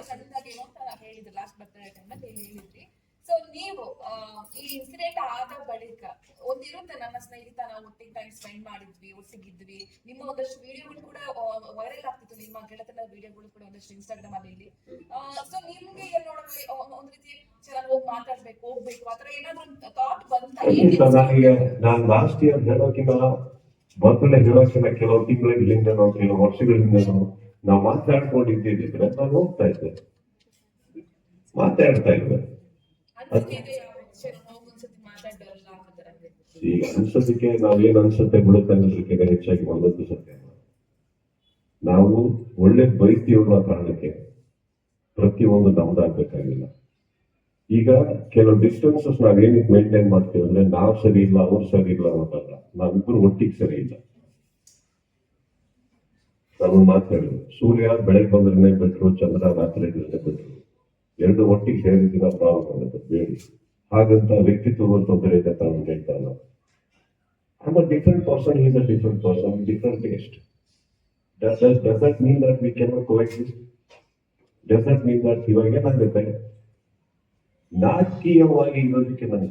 ಏನೋ ಸಡನ್ ಆಗಿ ಏನೋ ಅಂತ ಹೇಳಿದ್ರು ಲಾಸ್ಟ್ ಬರ್ತಡೇ ಟೈಮಲ್ಲಿ ಹೇಳಿದ್ರಿ? ಸೊ ನೀವು ಈ ಇನ್ಸಿಡೆಂಟ್ ಆದ ಬಳಿಕ ಒಂದಿರುತ್ತೆ ನನ್ನ ಸ್ನೇಹಿತ ನಾವು ಒಟ್ಟಿಗೆ ಟೈಮ್ ಸ್ಪೆಂಡ್ ಮಾಡಿದ್ವಿ ಒಟ್ಟಿಗಿದ್ವಿ. ನಿಮ್ಮ ಒಂದಷ್ಟು ವಿಡಿಯೋಗಳು ಕೂಡ ವೈರಲ್ ಆಗ್ತಿತ್ತು. ನಿಮ್ಮ ಗೆಳತನ ವಿಡಿಯೋಗಳು ಕೂಡ ಒಂದಷ್ಟು ಇನ್ಸ್ಟಾಗ್ರಾಮ್ ಅಲ್ಲಿ ಇಲ್ಲಿ ಸೊ ನಿಮ್ಗೆ ಏನ್ ನೋಡಿದ್ರೆ ಒಂದ್ ರೀತಿ ಚೆನ್ನಾಗಿ ಹೋಗಿ ಮಾತಾಡ್ಬೇಕು ಹೋಗ್ಬೇಕು ಆತರ ಏನಾದ್ರು ಥಾಟ್ ಬಂತ? ನನಗೆ ನಾನು ಲಾಸ್ಟ್ ಇಯರ್ ಹೇಳೋಕಿನ ಮೊದಲೇ ಹೇಳೋಕಿನ ಕೆಲವು ತಿಂಗಳಿಂದ ಕೆಲವು ವರ್ಷಗಳಿಂದನೋ ನಾವು ಮಾತಾಡ್ಕೊಂಡಿದ್ದಿದ್ರೆ ನಾನು ಹೋಗ್ತಾ ಇದ್ದೆ ಮಾತಾಡ್ತಾ ಇದ್ದೆ ಈಗ ಅನ್ಸೋದಕ್ಕೆ ನಾವೇನ್ ಅನ್ಸುತ್ತೆ ಬಿಡುತ್ತೆ ಅನ್ನೋದಕ್ಕೆ ಹೆಚ್ಚಾಗಿ ಒಂದೊಂದು ಸತ್ಯ ನಾವು ಒಳ್ಳೆ ಅನ್ನೋ ಕಾರಣಕ್ಕೆ ಪ್ರತಿಯೊಂದು ನಮ್ದಾಗ್ಬೇಕಾಗಿಲ್ಲ ಈಗ ಕೆಲವು ಡಿಸ್ಟೆನ್ಸಸ್ ನಾವೇನಕ್ಕೆ ಮೇಂಟೈನ್ ಮಾಡ್ತೀವಿ ಅಂದ್ರೆ ನಾವು ಸರಿ ಇಲ್ಲ ಅವ್ರು ಸರಿ ಇಲ್ಲ ಅನ್ನೋದಲ್ಲ. ನಾವಿಬ್ರು ಒಟ್ಟಿಗೆ ಸರಿ ಇಲ್ಲ. ನಾವು ಮಾತಾಡಿದ್ರು ಸೂರ್ಯ ಬೆಳಗ್ಗೆ ಬಂದ್ರೆ ಬೆಟ್ರು, ಚಂದ್ರ ರಾತ್ರಿ ಬಿಟ್ಟರೆ ಬೆಟ್ರು. ಎರಡು ಒಟ್ಟಿಗೆ ಸೇರಿದ್ದೀನ ಪ್ರಾಬ್ಲಮ್ ಆಗುತ್ತೆ ಬೇಡಿ. ಹಾಗಂತ ವ್ಯಕ್ತಿತ್ವವನ್ನು ತೊಂದರೆ ಇದೆ ತಾನು ಹೇಳ್ತಾನ ನಮ್ಮ different person is a different person different taste does doesn't mean that we can not coexist doesn't mean that ಇವಾಗ ಏನಾಗುತ್ತೆ? ನಾಟಕೀಯವಾಗಿ ಇರೋದಕ್ಕೆ ನನ್ನ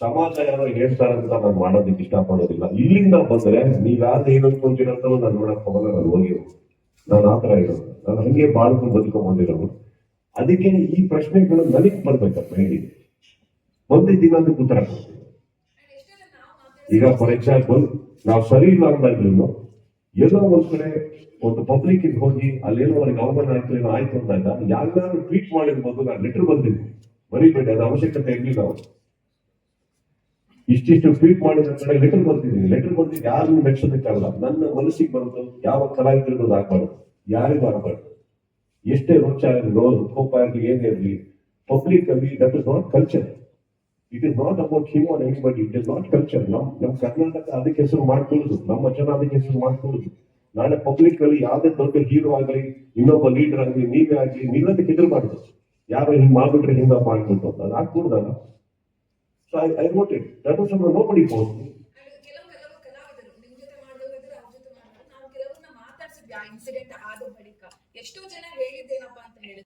ಸಮಾಜ ಯಾರೋ ಹೇಳ್ತಾರೆ ಅಂತ ನಾನು ಮಾಡೋದಕ್ಕೆ ಇಷ್ಟಪಡೋದಿಲ್ಲ. ಇಲ್ಲಿಂದ ಬಂದ್ರೆ ನೀವ್ಯಾರು ಏನು ಅನ್ಕೊಂತೀರಂತ ನಾನು ನೋಡಕ್ ಹೋಗಲ್ಲ, ನಾನು ಹೋಗಿ ನಾನು ಆತರ ಇರೋದು. ನಾನು ಹಂಗೆ ಬಾಳ್ಕೊಂಡು ಬದುಕೊಂಡಿರೋದು ಅದಕ್ಕೆ ಈ ಪ್ರಶ್ನೆಗಳು ನನಗೆ ಬರ್ಬೇಕಪ್ಪ ಹೇಳಿ. ಬಂದಿದ್ದೀನ ಅದಕ್ಕೆ ಉತ್ತರ ಈಗ ಫಾರ್ ಎಕ್ಸಾಂಪಲ್ ನಾವು ಸರಿ ಇಲ್ಲ ಅಂದಾಗ್ಲೂ ಎಲ್ಲೋ ಒಂದ್ ಕಡೆ ಒಂದು ಪಬ್ಲಿಕ್ ಹೋಗಿ ಅಲ್ಲೇನೋ ಅವ್ರಿಗೆ ಅವಮಾನ ಆಯ್ತು, ಏನೋ ಆಯ್ತು ಅಂದಾಗ ಯಾರು ಟ್ವೀಟ್ ಮಾಡಿರ್ಬೋದು, ನಾನು ಲೆಟರ್ ಬಂದಿದ್ದೀನಿ ಬರೀಬೇಡಿ ಅದು ಅವಶ್ಯಕತೆ ಇರ್ಲಿಲ್ಲ ಅವ್ರು ಇಷ್ಟಿಷ್ಟು ಟ್ವೀಟ್ ಮಾಡಿದ ಕಡೆ ಲೆಟರ್ ಬರ್ತಿದ್ದೀನಿ ಲೆಟರ್ ಬರ್ತಿದ್ದು ಯಾರನ್ನು ಮೆಚ್ಚೋದಕ್ಕಾಗಲ್ಲ ನನ್ನ ಮನಸ್ಸಿಗೆ ಬರುತ್ತೆ ಯಾವ ಕಲಾವಿದರಿಗೂ ಆಗ್ಬಾರ್ದು, ಯಾರಿಗೂ ಆಗ್ಬಾರ್ದು. ಎಷ್ಟೇ ರೋಚ ರೋಸ್ ಕೋಪ ಆಗಲಿ, ಏನೇ ಇರಲಿ ಪಬ್ಲಿಕ್ ಅಲ್ಲಿ that is not culture it is not about him on anybody it is not culture ನಮ್ ನಮ್ ಕರ್ನಾಟಕ ಅದಕ್ಕೆ ಹೆಸರು ಮಾಡ್ಕೊಳ್ಳೋದು. ನಮ್ಮ ಜನ ಅದಕ್ಕೆ ಹೆಸರು ಮಾಡ್ಕೊಳ್ಳೋದು. ನಾಳೆ ಪಬ್ಲಿಕ್ ಅಲ್ಲಿ ಯಾವ್ದೇ ದೊಡ್ಡ ಹೀರೋ ಆಗಲಿ, ಇನ್ನೊಬ್ಬ ಲೀಡರ್ ಆಗಲಿ, ನೀವೇ ಆಗಲಿ ನಿಲ್ಲದಕ್ಕೆ ಹೆದರ್ಬಾರ್ದು. ಯಾರೋ ಹಿಂಗ್ ಮಾಡ್ಬಿಟ್ರೆ ಹಿಂಗ ಮಾಡ್ಬಿಟ್ಟು ಅಂತ. ಅದು ಆಗ್ಕೂಡ್ದಲ್ಲ so I I want it that is nobody phone me. ಕೆಲವು ಕಲಾವಿದರು ಮಾಡೋರಿದ್ರೆ ಅವ್ರ ಜೊತೆ ಮಾಡೋರು ನಾವು ಕೆಲವ್ರನ್ನ ಮಾತಾಡ್ಸಿದ್ವಿ ಆ ಇನ್ಸಿಡೆಂಟ್ ಆದ ಬಳಿಕ. ಎಷ್ಟೋ ಜನ ಹೇಳಿದ್ದೇನಪ್ಪ ಅಂತ ಹೇಳಿದ್ರೆ.